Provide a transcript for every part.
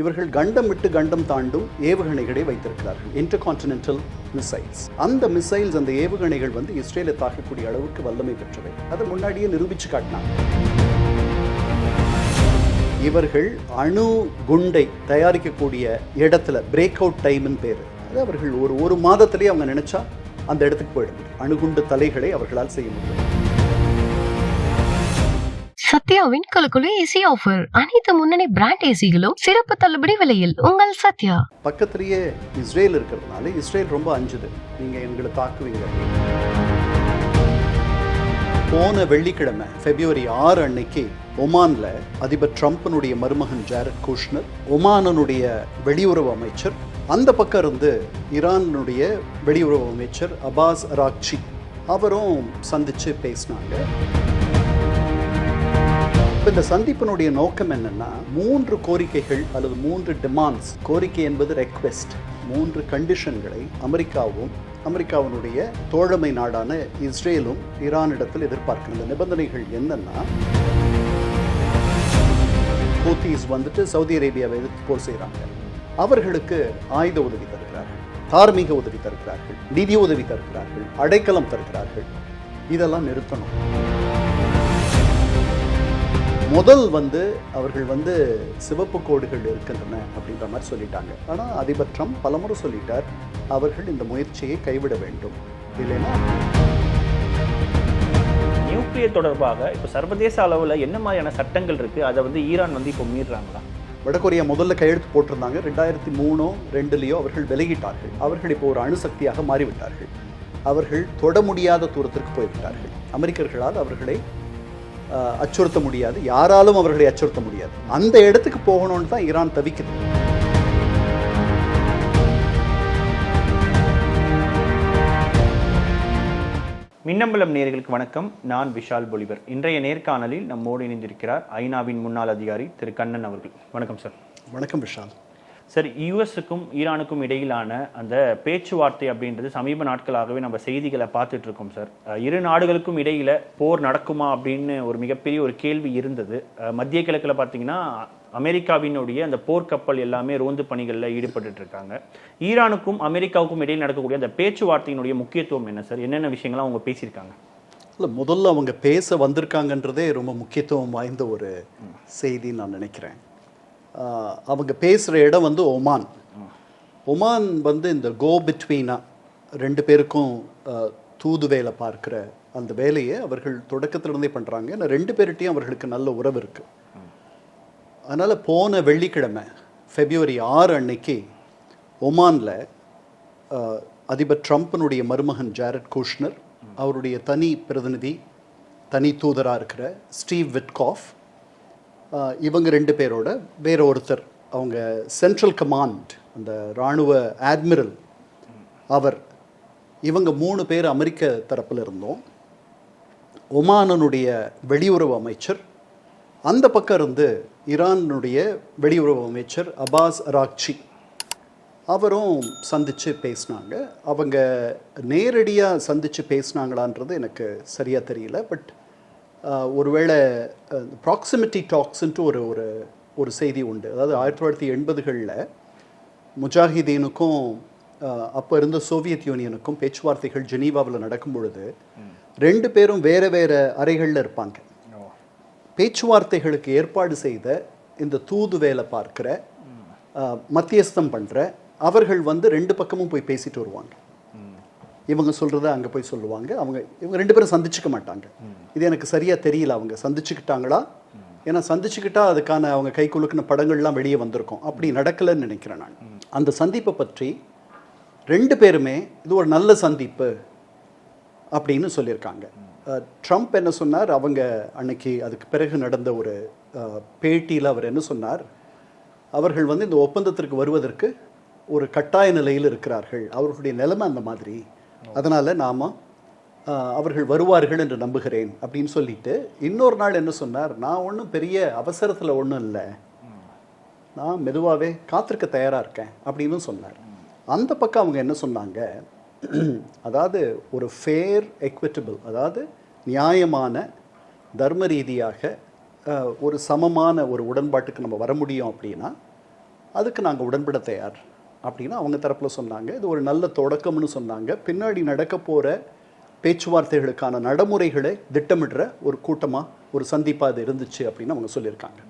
இவர்கள் கண்டம் விட்டு கண்டம் தாண்டும் ஏவுகணைகளை வைத்திருக்கிறார்கள். இன்டர்கான்டினென்டல் மிசைல்ஸ் அந்த மிசைல்ஸ் அந்த ஏவுகணைகள் வந்து இஸ்ரேலை தாக்கக்கூடிய அளவுக்கு வல்லமை பெற்றவை. அதை முன்னாடியே நிரூபிச்சு காட்டினாங்க. இவர்கள் அணு குண்டை தயாரிக்கக்கூடிய இடத்துல பிரேக் அவுட் டைம்னு பேர். அது அவர்கள் ஒரு ஒரு மாதத்திலேயே அவங்க நினைச்சா அந்த இடத்துக்கு போயிட முடியும் அணுகுண்டு தலைகளை அவர்களால் செய்ய முடியும். சத்யாவின் கலக்குழு ஏசி ஆஃபர் அனைத்து முன்னணி பிராண்ட் ஏசிகளும் சிறப்பு தள்ளுபடி விலையில். உங்கள் சத்யா. பக்கத்திலேயே இஸ்ரேல் இருக்கிறதுனால இஸ்ரேல் ரொம்ப அஞ்சுது. நீங்க எங்களை தாக்குவீங்க. போன வெள்ளிக்கிழமை பிப்ரவரி ஆறு அன்னைக்கு ஒமான்ல அதிபர் ட்ரம்ப்னுடைய மருமகன் ஜாரட் குஷ்னர் ஒமானனுடைய வெளியுறவு அமைச்சர் அந்த பக்கம் இருந்து ஈரானுடைய வெளியுறவு அமைச்சர் அபாஸ் ராக்சி அவரும் சந்திச்சு பேசினாங்க. இந்த சந்திப்பினுடைய நோக்கம் என்னன்னா மூன்று கோரிக்கைகள் அல்லது மூன்று டிமாண்ட்ஸ் கோரிக்கை என்பது ரெக்வெஸ்ட் மூன்று கண்டிஷன்களை அமெரிக்காவும் அமெரிக்காவினுடைய தோழமை நாடான இஸ்ரேலும் ஈரானிடத்தில் எதிர்பார்க்கின்ற இந்த நிபந்தனைகள் என்னன்னா ஹூத்திஸ் வந்துட்டு சவுதி அரேபியாவை எதிர்த்து போர் செய்கிறாங்க அவர்களுக்கு ஆயுத உதவி தருகிறார்கள் தார்மீக உதவி தருகிறார்கள் நிதி உதவி தருகிறார்கள் அடைக்கலம் தருகிறார்கள். இதெல்லாம் நிறுத்தணும். முதல் வந்து அவர்கள் வந்து சிவப்பு கோடுகள் இருக்கின்றன அப்படின்ற மாதிரி சொல்லிட்டாங்க. ஆனால் அதிபர் ட்ரம்ப் பலமுறை சொல்லிட்டார் அவர்கள் இந்த முயற்சியை கைவிட வேண்டும். இல்லைன்னா நியூக்ளியர் தொடர்பாக இப்போ சர்வதேச அளவில் என்ன மாதிரியான சட்டங்கள் இருக்குது அதை வந்து ஈரான் வந்து இப்போ மீறுறாங்களா? வடகொரியா முதல்ல கையெழுத்து போட்டிருந்தாங்க. ரெண்டாயிரத்தி மூணோ ரெண்டுலேயோ அவர்கள் விலகிட்டார்கள். அவர்கள் இப்போ ஒரு அணுசக்தியாக மாறிவிட்டார்கள். அவர்கள் தொட முடியாத தூரத்திற்கு போய்விட்டார்கள். அமெரிக்கர்களால் அவர்களை அச்சுறுத்த முடியாது. யாராலும் அவர்களை அச்சுறுத்த முடியாது. அந்த இடத்துக்கு போகணும்னு தான் ஈரான் தவிக்குது. மின்னம்பலம் நேயர்களுக்கு வணக்கம். நான் விஷால் பொலிவர் இன்றைய நேர்காணலில் நம்மோடு இணைந்திருக்கிறார் ஐநாவின் முன்னாள் அதிகாரி திரு கண்ணன் அவர்கள். வணக்கம் சார். வணக்கம் விஷால். சார் யுஎஸ்க்கும் ஈரானுக்கும் இடையிலான அந்த பேச்சுவார்த்தை அப்படின்றது சமீப நாட்களாகவே நம்ம செய்திகளை பார்த்துட்டு இருக்கோம் சார் இரு நாடுகளுக்கும் இடையில போர் நடக்குமா அப்படின்னு ஒரு மிகப்பெரிய ஒரு கேள்வி இருந்தது. மத்திய கிழக்குல பார்த்தீங்கன்னா அமெரிக்காவினுடைய அந்த போர்க்கப்பல் எல்லாமே ரோந்து பணிகளில் ஈடுபட்டுட்டு இருக்காங்க. ஈரானுக்கும் அமெரிக்காவுக்கும் இடையில் நடக்கக்கூடிய அந்த பேச்சுவார்த்தையினுடைய முக்கியத்துவம் என்ன சார் என்னென்ன விஷயங்கள்லாம் அவங்க பேசியிருக்காங்க? இல்லை முதல்ல அவங்க பேச வந்திருக்காங்கன்றதே ரொம்ப முக்கியத்துவம் வாய்ந்த ஒரு செய்தின்னு நான் நினைக்கிறேன். அவங்க பேசுகிற இடம் வந்து ஒமான். ஒமான் வந்து இந்த கோ பிட்வீனா ரெண்டு பேருக்கும் தூது வேலை பார்க்குற அந்த வேலையை அவர்கள் தொடக்கத்திலிருந்தே பண்ணுறாங்க ஏன்னா ரெண்டு பேர்கிட்டையும் அவர்களுக்கு நல்ல உறவு இருக்குது அதனால் போன வெள்ளிக்கிழமை ஃபெப்ரவரி ஆறு அன்னைக்கு ஒமானில் அதிபர் ட்ரம்ப்னுடைய மருமகன் ஜாரட் கூஷ்னர் அவருடைய தனி பிரதிநிதி தனி தூதராக இருக்கிற ஸ்டீவ் விட்காஃப் இவங்க ரெண்டு பேரோட வேற ஒருத்தர் அவங்க சென்ட்ரல் கமாண்ட் அந்த இராணுவ ஆட்மிரல் அவர். இவங்க மூணு பேர் அமெரிக்க தரப்பில் இருந்தோம். ஒமானனுடைய வெளியுறவு அமைச்சர் அந்த பக்கம் இருந்து ஈரானுடைய வெளியுறவு அமைச்சர் அபாஸ் ராக்சி அவரும் சந்தித்து பேசினாங்க. அவங்க நேரடியாக சந்தித்து பேசினாங்களான்றது எனக்கு சரியாக தெரியல பட் ஒருவேளை ப்ராக்சிமிட்டி டாக்ஸ்ன்ட்டு ஒரு ஒரு ஒரு செய்தி உண்டு. அதாவது ஆயிரத்தி தொள்ளாயிரத்தி எண்பதுகளில் முஜாஹிதீனுக்கும் அப்போ இருந்த சோவியத் யூனியனுக்கும் பேச்சுவார்த்தைகள் ஜெனீவாவில் நடக்கும் பொழுது ரெண்டு பேரும் வேற வேற அறைகளில் இருப்பாங்க. பேச்சுவார்த்தைகளுக்கு ஏற்பாடு செய்த இந்த தூது வேலை பார்க்கிற மத்தியஸ்தம் பண்ற அவர்கள் வந்து ரெண்டு பக்கமும் போய் பேசிட்டு வருவாங்க. இவங்க சொல்கிறத அங்க போய் சொல்லுவாங்க. அவங்க இவங்க ரெண்டு பேரும் சந்திச்சுக்க மாட்டாங்க. இது எனக்கு சரியா தெரியல அவங்க. சந்திச்சுக்கிட்டாங்களா? ஏன்னா சந்திச்சுக்கிட்டா அதுக்கான அவங்க கை குலுக்கின படங்கள்லாம் வெளியே வந்திருக்கும். அப்படி நடக்கலைன்னு நினைக்கிறேன் நான். அந்த சந்திப்பை பற்றி ரெண்டு பேருமே இது ஒரு நல்ல சந்திப்பு அப்படின்னு சொல்லியிருக்காங்க. ட்ரம்ப் என்ன சொன்னார்? அவங்க அன்னைக்கு அதுக்கு பிறகு நடந்த ஒரு பேட்டியில் அவர் என்ன சொன்னார்? அவர்கள் வந்து இந்த ஒப்பந்தத்திற்கு வருவதற்கு ஒரு கட்டாய நிலையில் இருக்கிறார்கள். அவர்களுடைய நிலைமை அந்த மாதிரி. அதனால் நாம் அவர்கள் வருவார்கள் என்று நம்புகிறேன் அப்படின்னு சொல்லிட்டு இன்னொரு நாள் என்ன சொன்னார்? நான் ஒன்றும் பெரிய அவசரத்தில் ஒன்றும் இல்லை. நான் மெதுவாகவே காத்திருக்க தயாராக இருக்கேன் அப்படின்னு சொன்னார். அந்த பக்கம் அவங்க என்ன சொன்னாங்க? அதாவது ஒரு ஃபேர் எக்விட்டபிள் அதாவது நியாயமான தர்ம ரீதியாக ஒரு சமமான ஒரு உடன்பாட்டுக்கு நம்ம வர முடியும் அப்படின்னா அதுக்கு நாங்கள் உடன்பட தயார். அப்படின்னு அவங்க தரப்பில் சொன்னாங்க. இது ஒரு நல்ல தொடக்கம்னு சொன்னாங்க. பின்னாடி நடக்க போகிற பேச்சுவார்த்தைகளுக்கான நடைமுறைகளை திட்டமிடுற ஒரு கூட்டமாக ஒரு சந்திப்பாக அது இருந்துச்சு அப்படின்னு அவங்க சொல்லியிருக்காங்க.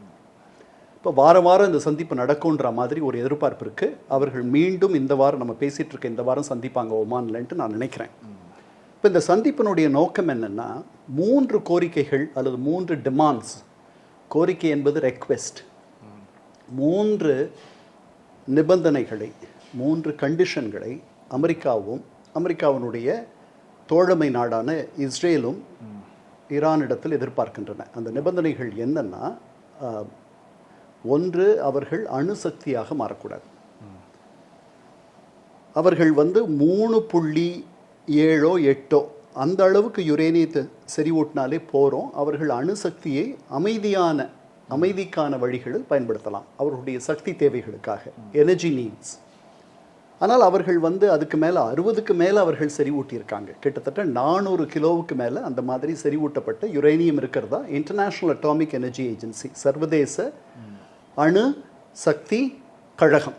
இப்போ வார வாரம் இந்த சந்திப்பு நடக்கும்ன்ற மாதிரி ஒரு எதிர்பார்ப்பு இருக்குது அவர்கள் மீண்டும் இந்த வாரம் நம்ம பேசிகிட்டு இருக்க இந்த வாரம் சந்திப்பாங்க ஒமான்லன்ட்டு நான் நினைக்கிறேன். இப்போ இந்த சந்திப்பினுடைய நோக்கம் என்னென்னா மூன்று கோரிக்கைகள் அல்லது மூன்று டிமாண்ட்ஸ் கோரிக்கை என்பது ரெக்வெஸ்ட் மூன்று நிபந்தனைகளை மூன்று கண்டிஷன்களை அமெரிக்காவும் அமெரிக்காவினுடைய தோழமை நாடான இஸ்ரேலும் ஈரானிடத்தில் எதிர்பார்க்கின்றன. அந்த நிபந்தனைகள் என்னன்னா ஒன்று அவர்கள் அணுசக்தியாக மாறக்கூடாது. அவர்கள் வந்து மூணு புள்ளி ஏழோ எட்டோ அந்த அளவுக்கு யுரேனியத்தை செறிவூட்டினாலே போகிறோம் அவர்கள் அணுசக்தியை அமைதியான அமைதிக்கான வழிகளில் பயன்படுத்தலாம். அவர்களுடைய சக்தி தேவைகளுக்காக எனர்ஜி நீட்ஸ் ஆனால் அவர்கள் வந்து அதுக்கு மேலே அறுபதுக்கு மேலே அவர்கள் செறிவூட்டியிருக்காங்க. கிட்டத்தட்ட நானூறு கிலோவுக்கு மேலே அந்த மாதிரி செறிவூட்டப்பட்ட யுரேனியம் இருக்கிறதா? இன்டர்நேஷ்னல் அட்டாமிக் எனர்ஜி ஏஜென்சி சர்வதேச அணு சக்தி கழகம்.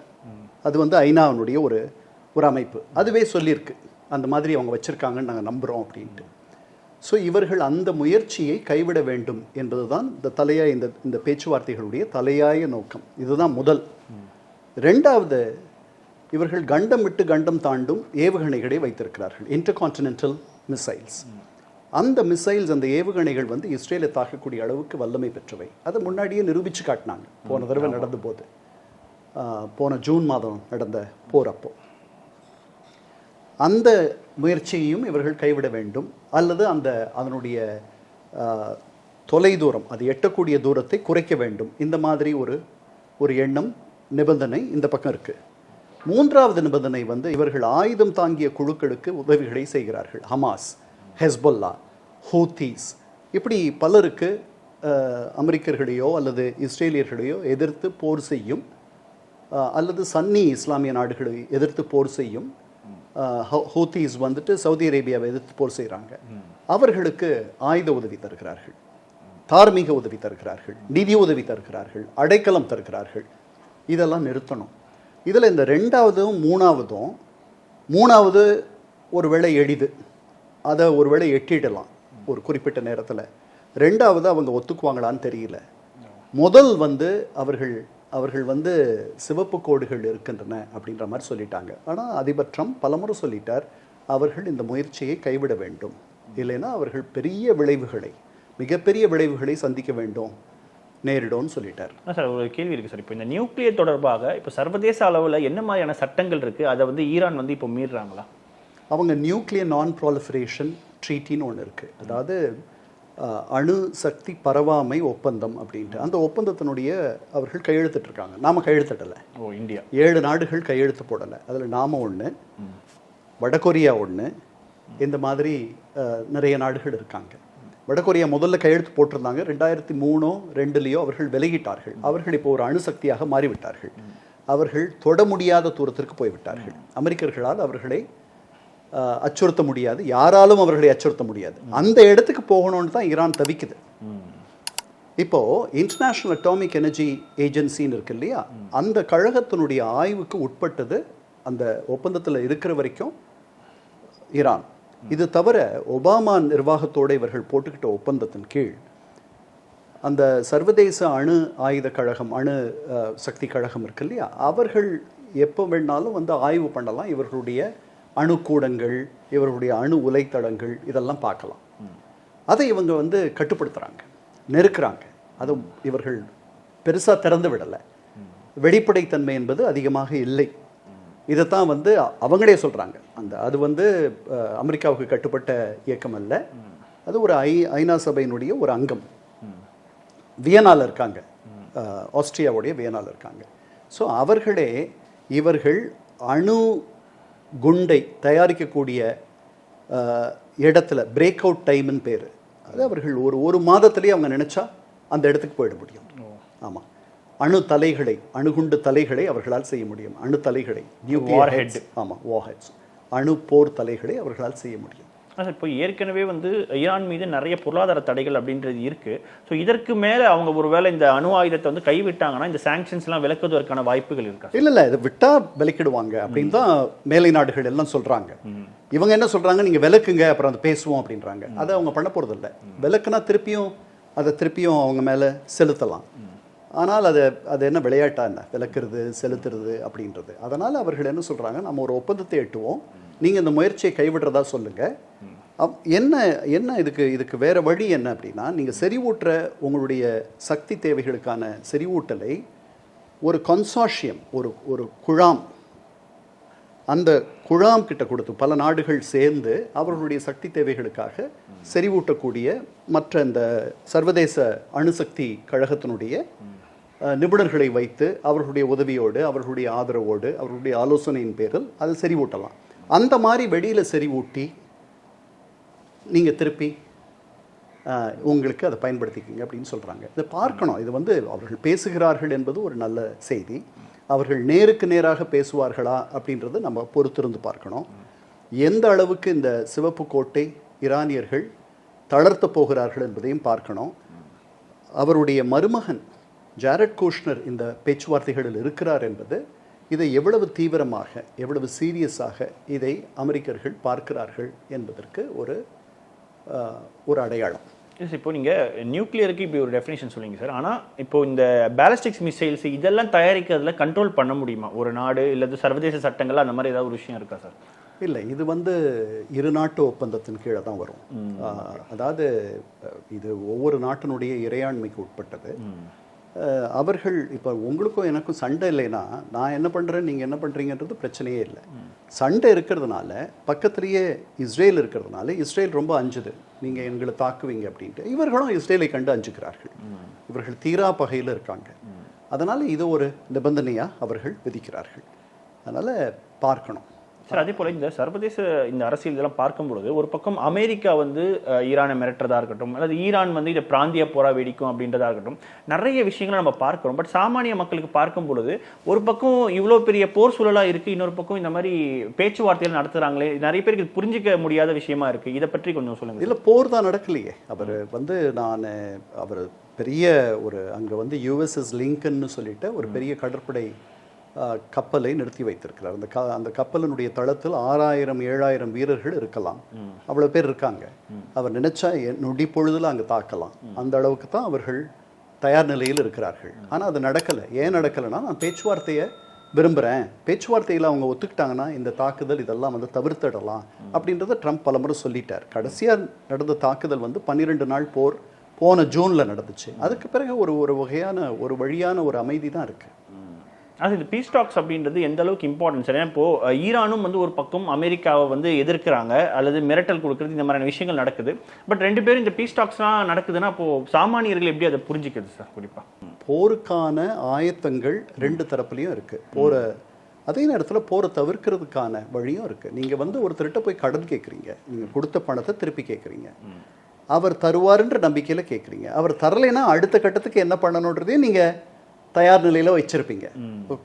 அது வந்து ஐநாவினுடைய ஒரு ஒரு அமைப்பு. அதுவே சொல்லியிருக்கு. அந்த மாதிரி அவங்க வச்சுருக்காங்கன்னு நாங்கள் நம்புகிறோம் அப்படின்ட்டு. ஸோ இவர்கள் அந்த முயற்சியை கைவிட வேண்டும் என்பதுதான் இந்த தலையாய இந்த இந்த பேச்சுவார்த்தைகளுடைய தலையாய நோக்கம். இதுதான் முதல். ரெண்டாவது இவர்கள் கண்டம் விட்டு கண்டம் தாண்டும் ஏவுகணைகளை வைத்திருக்கிறார்கள். இன்டர்கான்டினென்டல் மிசைல்ஸ் அந்த மிசைல்ஸ் அந்த ஏவுகணைகள் வந்து இஸ்ரேலை தாக்கக்கூடிய அளவுக்கு வல்லமை பெற்றவை. அதை முன்னாடியே நிரூபித்து காட்டினாங்க. போன தடவை நடந்த போது போன ஜூன் மாதம் நடந்த போர் அப்போ. அந்த முயற்சியையும் இவர்கள் கைவிட வேண்டும். அல்லது அந்த அதனுடைய தொலைதூரம் அது எட்டக்கூடிய தூரத்தை குறைக்க வேண்டும். இந்த மாதிரி ஒரு ஒரு எண்ணம் நிபந்தனை இந்த பக்கம் இருக்குது மூன்றாவது நிபந்தனை வந்து இவர்கள் ஆயுதம் தாங்கிய குழுக்களுக்கு உதவிகளை செய்கிறார்கள். Hamas Hezbollah Houthis. இப்படி பலருக்கு அமெரிக்கர்களையோ அல்லது இஸ்ரேலியர்களையோ எதிர்த்து போர் செய்யும் அல்லது சன்னி இஸ்லாமிய நாடுகளை எதிர்த்து போர் செய்யும் ஹூத்தீஸ் வந்துட்டு சவுதி அரேபியாவை எதிர்த்து போர் செய்கிறாங்க. அவர்களுக்கு ஆயுத உதவி தருகிறார்கள். தார்மீக உதவி தருகிறார்கள். நிதி உதவி தருகிறார்கள். அடைக்கலம் தருகிறார்கள். இதெல்லாம் நிறுத்தணும். இதில் இந்த ரெண்டாவதும் மூணாவதும் மூணாவது ஒரு வேளை எளிது. அதை ஒரு வேளை எட்டிடலாம் ஒரு குறிப்பிட்ட நேரத்தில். ரெண்டாவது அவங்க ஒத்துக்குவாங்களான்னு தெரியல. முதல் வந்து அவர்கள் அவர்கள் வந்து சிவப்பு கோடுகள் இருக்கின்றன அப்படின்ற மாதிரி சொல்லிட்டாங்க. ஆனால் அதிபர் ட்ரம்ப் பலமுறை சொல்லிட்டார் அவர்கள் இந்த முயற்சியை கைவிட வேண்டும். இல்லைன்னா அவர்கள் பெரிய விளைவுகளை மிகப்பெரிய விளைவுகளை சந்திக்க வேண்டும் நேரிடும்னு சொல்லிட்டார். சார் ஒரு கேள்வி இருக்கு சார். இப்போ இந்த நியூக்ளியர் தொடர்பாக இப்போ சர்வதேச அளவில் என்ன மாதிரியான சட்டங்கள் இருக்கு? அதை வந்து ஈரான் வந்து இப்போ மீறுறாங்களா? அவங்க நியூக்ளியர் நான் ப்ராலிஃபரேஷன் ட்ரீட்டின்னு ஒன்று இருக்குது அதாவது அணு சக்தி பரவாமை ஒப்பந்தம் அப்படின்ட்டு. அந்த ஒப்பந்தத்தினுடைய அவர்கள் கையெழுத்திட்டிருக்காங்க. நாம் கையெழுத்திடலை ஓ இந்தியா. ஏழு நாடுகள் கையெழுத்து போடலை. அதில் நாம ஒன்று வடகொரியா ஒன்று இந்த மாதிரி நிறைய நாடுகள் இருக்காங்க. வடகொரியா முதல்ல கையெழுத்து போட்டிருந்தாங்க. ரெண்டாயிரத்தி மூணோ ரெண்டுலேயோ அவர்கள் விலகிட்டார்கள். அவர்கள் இப்போ ஒரு அணுசக்தியாக மாறிவிட்டார்கள். அவர்கள் தொட முடியாத தூரத்திற்கு போய்விட்டார்கள். அமெரிக்கர்களால் அவர்களை அச்சுறுத்த முடியாது. யாராலும் அவர்களை அச்சுறுத்த முடியாது. அந்த இடத்துக்கு போகணும்னு தான் ஈரான் தவிக்குது. இப்போ இன்டர்நேஷ்னல் அட்டாமிக் எனர்ஜி ஏஜென்சின்னு இருக்கு இல்லையா? அந்த கழகத்தினுடைய ஆய்வுக்கு உட்பட்டது அந்த ஒப்பந்தத்தில் இருக்கிற வரைக்கும் ஈரான். இது தவிர ஒபாமா நிர்வாகத்தோடு இவர்கள் போட்டுக்கிட்ட ஒப்பந்தத்தின் கீழ் அந்த சர்வதேச அணு ஆயுத கழகம் அணு சக்தி கழகம் இருக்கு இல்லையா? அவர்கள் எப்போ வேணாலும் வந்து ஆய்வு பண்ணலாம். இவர்களுடைய அணுக்கூடங்கள் இவர்களுடைய அணு உலைத்தடங்கள் இதெல்லாம் பார்க்கலாம். அதை இவங்க வந்து கட்டுப்படுத்துகிறாங்க நெருக்கிறாங்க. அது இவர்கள் பெருசாக திறந்து விடலை. வெளிப்படைத்தன்மை என்பது அதிகமாக இல்லை. இதைத்தான் வந்து அவங்களே சொல்கிறாங்க அந்த அது வந்து அமெரிக்காவுக்கு கட்டுப்பட்ட இயக்கம் அல்ல. அது ஒரு ஐ ஐநா சபையினுடைய ஒரு அங்கம். வியனால் இருக்காங்க. ஆஸ்திரியாவுடைய வியனால் இருக்காங்க. ஸோ அவர்களே இவர்கள் அணு குண்டை தயாரிக்கக்கூடிய இடத்துல பிரேக் அவுட் டைம்னு பேர். அது அவர்கள் ஒரு ஒரு மாதத்திலேயே அவங்க நினைச்சா அந்த இடத்துக்கு போயிட முடியும். ஆமாம் அணு தலைகளை அணுகுண்டு தலைகளை அவர்களால் செய்ய முடியும். அணு தலைகளை Warhead. ஆமாம் வார்ஹெட்ஸ் அணு போர் தலைகளை அவர்களால் செய்ய முடியும். சார் இப்போ ஏற்கனவே வந்து ஈரான் மீது நிறைய பொருளாதார தடைகள் அப்படின்றது இருக்கு. ஸோ இதற்கு மேல அவங்க ஒருவேளை இந்த அணு ஆயுதத்தை வந்து கைவிட்டாங்கன்னா இந்த சாங்ஷன்ஸ்லாம் விலக்குவதற்கான வாய்ப்புகள் இருக்கா? இல்ல இல்ல இதை விட்டா விலக்கிடுவாங்க அப்படின்னு தான் மேலை நாடுகள் எல்லாம் சொல்றாங்க. இவங்க என்ன சொல்றாங்க? நீங்க விலக்குங்க அப்புறம் அதை பேசுவோம் அப்படின்றாங்க. அதை அவங்க பண்ண போறது இல்ல விலக்குனா திருப்பியும் அதை திருப்பியும் அவங்க மேல செலுத்தலாம். ஆனால் அது அது என்ன விளையாட்டா என்ன? விலக்குறது செலுத்துறது அப்படின்றது. அதனால அவர்கள் என்ன சொல்றாங்க? நம்ம ஒரு ஒப்பந்தத்தை எட்டுவோம். நீங்க இந்த முயற்சியை கைவிடுறதா சொல்லுங்க. அப்- என்ன என்ன இதுக்கு இதுக்கு வேற வழி என்ன அப்படின்னா நீங்க செறிவூட்டுற உங்களுடைய சக்தி தேவைகளுக்கான செறிவூட்டலை ஒரு கன்சாஷியம் ஒரு ஒரு குழாம் அந்த குழாம் கிட்ட கொடுத்து பல நாடுகள் சேர்ந்து அவர்களுடைய சக்தி தேவைகளுக்காக செறிவூட்டக்கூடிய மற்ற இந்த சர்வதேச அணுசக்தி கழகத்தினுடைய நிபுணர்களை வைத்து அவர்களுடைய உதவியோடு அவர்களுடைய ஆதரவோடு அவர்களுடைய ஆலோசனையின் பேரில் அதை செறிவூட்டலாம். அந்த மாதிரி வெளியில் செறிவூட்டி நீங்கள் திருப்பி உங்களுக்கு அதை பயன்படுத்திக்கிங்க அப்படின்னு சொல்கிறாங்க இதை பார்க்கணும். இது வந்து அவர்கள் பேசுகிறார்கள் என்பது ஒரு நல்ல செய்தி. அவர்கள் நேருக்கு நேராக பேசுவார்களா அப்படின்றத நம்ம பொறுத்திருந்து பார்க்கணும். எந்த அளவுக்கு இந்த சிவப்பு கோட்டை ஈரானியர்கள் தளர்த்த போகிறார்கள் என்பதையும் பார்க்கணும். அவருடைய மருமகன் ஜாரட் கோஷ்னர் இந்த பேச்சுவார்த்தைகளில் இருக்கிறார் என்பது இதை எவ்வளவு தீவிரமாக எவ்வளவு சீரியஸாக இதை அமெரிக்கர்கள் பார்க்கிறார்கள் என்பதற்கு ஒரு ஒரு அடையாளம். எஸ் இப்போ நீங்க நியூக்ளியருக்கு இப்படி ஒரு டெஃபினேஷன் சொல்லுங்க சார். ஆனா இப்போ இந்த பேலிஸ்டிக்ஸ் மிசைல்ஸ் இதெல்லாம் தயாரிக்கிறதுல கண்ட்ரோல் பண்ண முடியுமா? ஒரு நாடு இல்லது சர்வதேச சட்டங்கள் அந்த மாதிரி ஏதாவது ஒரு விஷயம் இருக்கா சார்? இல்லை இது வந்து இரு நாட்டு ஒப்பந்தத்தின் கீழே தான் வரும். அதாவது இது ஒவ்வொரு நாட்டினுடைய இறையாண்மைக்கு உட்பட்டது. அவர்கள் இப்போ உங்களுக்கும் எனக்கும் சண்டை இல்லைன்னா நான் என்ன பண்ணுறேன் நீங்கள் என்ன பண்ணுறீங்கன்றது பிரச்சனையே இல்லை. சண்டை இருக்கிறதுனால பக்கத்துலேயே இஸ்ரேல் இருக்கிறதுனால இஸ்ரேல் ரொம்ப அஞ்சுது. நீங்கள் எங்களை தாக்குவீங்க அப்படின்ட்டு. இவர்களும் இஸ்ரேலை கண்டு அஞ்சுகிறார்கள். இவர்கள் தீரா பகையில் இருக்காங்க. அதனால் இது ஒரு நிபந்தனையாக அவர்கள் விதிக்கிறார்கள். அதனால் பார்க்கணும். சார் அதே போல இந்த சர்வதேச இந்த அரசியல் இதெல்லாம் பார்க்கும் பொழுது ஒரு பக்கம் அமெரிக்கா வந்து ஈரானை மிரட்டுறதா இருக்கட்டும் அல்லது ஈரான் வந்து இதை பிராந்திய போரா வெடிக்கும் அப்படின்றதா இருக்கட்டும் நிறைய விஷயங்களை நம்ம பார்க்கிறோம். பட் சாமானிய மக்களுக்கு பார்க்கும் பொழுது ஒரு பக்கம் இவ்வளோ பெரிய போர் சூழலா இருக்கு இன்னொரு பக்கம் இந்த மாதிரி பேச்சுவார்த்தைகள் நடத்துறாங்களே நிறைய பேருக்கு புரிஞ்சிக்க முடியாத விஷயமா இருக்கு. இதை பற்றி கொஞ்சம் சொல்லுங்க இல்ல போர் தான் நடக்கலையே. அவர் வந்து நான் அவர் பெரிய ஒரு அங்க வந்து யூஎஸ்எஸ் லிங்கன்னு சொல்லிட்டு ஒரு பெரிய கடற்படை கப்பலை நிறுத்தி வைத்திருக்கிறார். அந்த க அந்த கப்பலினுடைய தளத்தில் ஆறாயிரம் ஏழாயிரம் வீரர்கள் இருக்கலாம். அவ்வளவு பேர் இருக்காங்க. அவர் நினைச்சா நொடி பொழுதுல அங்க தாக்கலாம். அந்த அளவுக்கு தான் அவர்கள் தயார் நிலையில் இருக்கிறார்கள். ஆனா அது நடக்கலை. ஏன் நடக்கலைன்னா நான் பேச்சுவார்த்தையை விரும்புகிறேன் பேச்சுவார்த்தையில் அவங்க ஒத்துக்கிட்டாங்கன்னா இந்த தாக்குதல் இதெல்லாம் வந்து தவிர்த்திடலாம் அப்படின்றத ட்ரம்ப் பலமுறை சொல்லிட்டார். கடைசியாக நடந்த தாக்குதல் வந்து பன்னிரெண்டு நாள் போர் போன ஜூனில் நடந்துச்சு. அதுக்கு பிறகு ஒரு ஒரு வகையான ஒரு வழியான ஒரு அமைதி தான் இருக்குது அது இந்த பீஸ் டாக்ஸ் அப்படின்றது எந்த அளவுக்கு இம்பார்ட்டன்ஸ் ஏன்னா இப்போ ஈரானும் வந்து ஒரு பக்கம் அமெரிக்காவை வந்து எதிர்க்கிறாங்க அல்லது மிரட்டல் கொடுக்கறது இந்த மாதிரியான விஷயங்கள் நடக்குது. பட் ரெண்டு பேரும் இந்த பீஸ் டாக்ஸ்லாம் நடக்குதுன்னா அப்போ சாமானியர்கள் எப்படி அதை புரிஞ்சுக்கிறது சார் குறிப்பா? போருக்கான ஆயத்தங்கள் ரெண்டு தரப்புலையும் இருக்குது போரை அதே நேரத்தில் போரை தவிர்க்கிறதுக்கான வழியும் இருக்குது நீங்கள் வந்து ஒருத்தர்கிட்ட போய் கடன் கேட்குறீங்க நீங்கள் கொடுத்த பணத்தை திருப்பி கேட்குறீங்க அவர் தருவாருன்ற நம்பிக்கையில் கேட்குறீங்க அவர் தரலைன்னா அடுத்த கட்டத்துக்கு என்ன பண்ணணுன்றதையும் நீங்கள் தயார் நிலையில் வச்சுருப்பீங்க.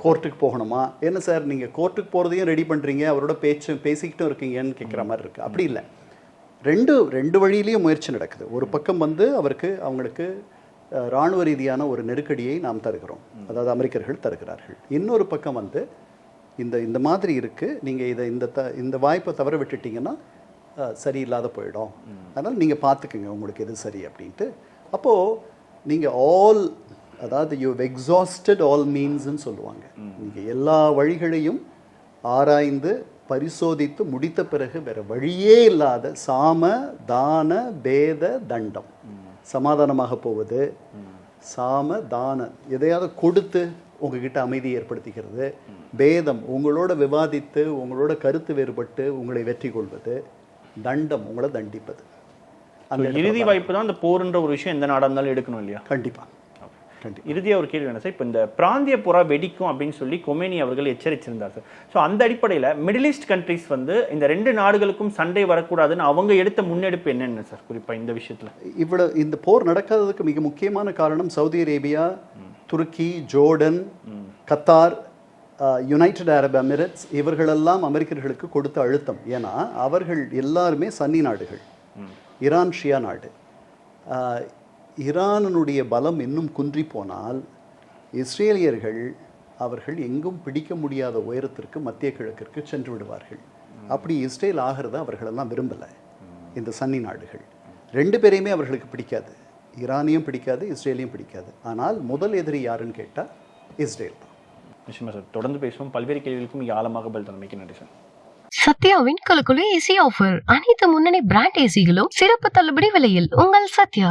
கோர்ட்டுக்கு போகணுமா? என்ன சார் நீங்கள் கோர்ட்டுக்கு போகிறதையும் ரெடி பண்ணுறீங்க அவரோட பேச்சு பேசிக்கிட்டும் இருக்கீங்கன்னு கேட்குற மாதிரி இருக்குது அப்படி இல்லை. ரெண்டு ரெண்டு வழியிலையும் முயற்சி நடக்குது. ஒரு பக்கம் வந்து அவருக்கு அவங்களுக்கு அஹ், ராணுவ ரீதியான ஒரு நெருக்கடியை நாம் தருகிறோம். அதாவது அமெரிக்கர்கள் தருகிறார்கள். இன்னொரு பக்கம் வந்து இந்த இந்த மாதிரி இருக்குது நீங்கள் இதை இந்த த இந்த வாய்ப்பை தவற விட்டுட்டீங்கன்னா சரியில்லாத போயிடும். அதனால் நீங்கள் பார்த்துக்குங்க உங்களுக்கு எது சரி அப்படின்ட்டு. அப்போது நீங்கள் ஆல் அதாவது யூ எக்ஸாஸ்டட் ஆல் மீன்ஸ்ன்னு சொல்லுவாங்க. நீங்கள் எல்லா வழிகளையும் ஆராய்ந்து பரிசோதித்து முடித்த பிறகு வேற வழியே இல்லாத சாம தான பேத தண்டம். சமாதானமாக போவது. சாம தான எதையாவது கொடுத்து உங்ககிட்ட அமைதி ஏற்படுத்திக்கிறது. பேதம் உங்களோட விவாதித்து உங்களோட கருத்து வேறுபட்டு உங்களை வெற்றி கொள்வது. தண்டம் உங்களை தண்டிப்பது. அந்த இறுதி வாய்ப்பு தான் இந்த போர்ன்ற ஒரு விஷயம் எந்த நாடா இருந்தாலும் எடுக்கணும் இல்லையா? கண்டிப்பா. கண்டிப்பா இறுதியா ஒரு கேள்வி என்ன சார் இப்போ இந்த பிராந்திய புறா வெடிக்கும் அப்படின்னு சொல்லி கொமேனி அவர்கள் எச்சரிச்சிருந்தார் சார் ஸோ அந்த அடிப்படையில் மிடில் ஈஸ்ட் கண்ட்ரிஸ் வந்து இந்த ரெண்டு நாடுகளுக்கும் சண்டை வரக்கூடாதுன்னு அவங்க எடுத்த முன்னெடுப்பு என்னென்ன சார் குறிப்பா இந்த விஷயத்துல. இவ்வளவு இந்த போர் நடக்காததுக்கு மிக முக்கியமான காரணம் சவுதி அரேபியா துருக்கி Jordan Qatar United Arab Emirates இவர்களெல்லாம் அமெரிக்கர்களுக்கு கொடுத்த அழுத்தம். ஏன்னா அவர்கள் எல்லாருமே சன்னி நாடுகள். ஈரான் ஷியா நாடு. ஈரானினுடைய பலம் இன்னும் குன்றி போனால் இஸ்ரேலியர்கள் அவர்கள் எங்கும் பிடிக்க முடியாத உயரத்திற்கு மத்திய கிழக்கிற்கு சென்று விடுவார்கள். அப்படி இஸ்ரேல் ஆகிறத அவர்களெல்லாம் விரும்பலை. இந்த சன்னி நாடுகள். ரெண்டு பேரையுமே அவர்களுக்கு பிடிக்காது. ஈரானியும் பிடிக்காது இஸ்ரேலையும் பிடிக்காது. ஆனால் முதல் எதிரி யாருன்னு கேட்டால் இஸ்ரேல் தான். நிச்சயமா சார். தொடர்ந்து பேசுவோம். பல்வேறு கேள்விகளுக்கும் ஆழமாக பதில் தந்தமைக்கு நன்றி சார். சத்யாவின் கலக்குலு ஏசி ஆஃபர் அனைத்து முன்னணி பிராண்ட் ஏசிகளும் சிறப்பு தள்ளுபடி விலையில். உங்கள் சத்யா.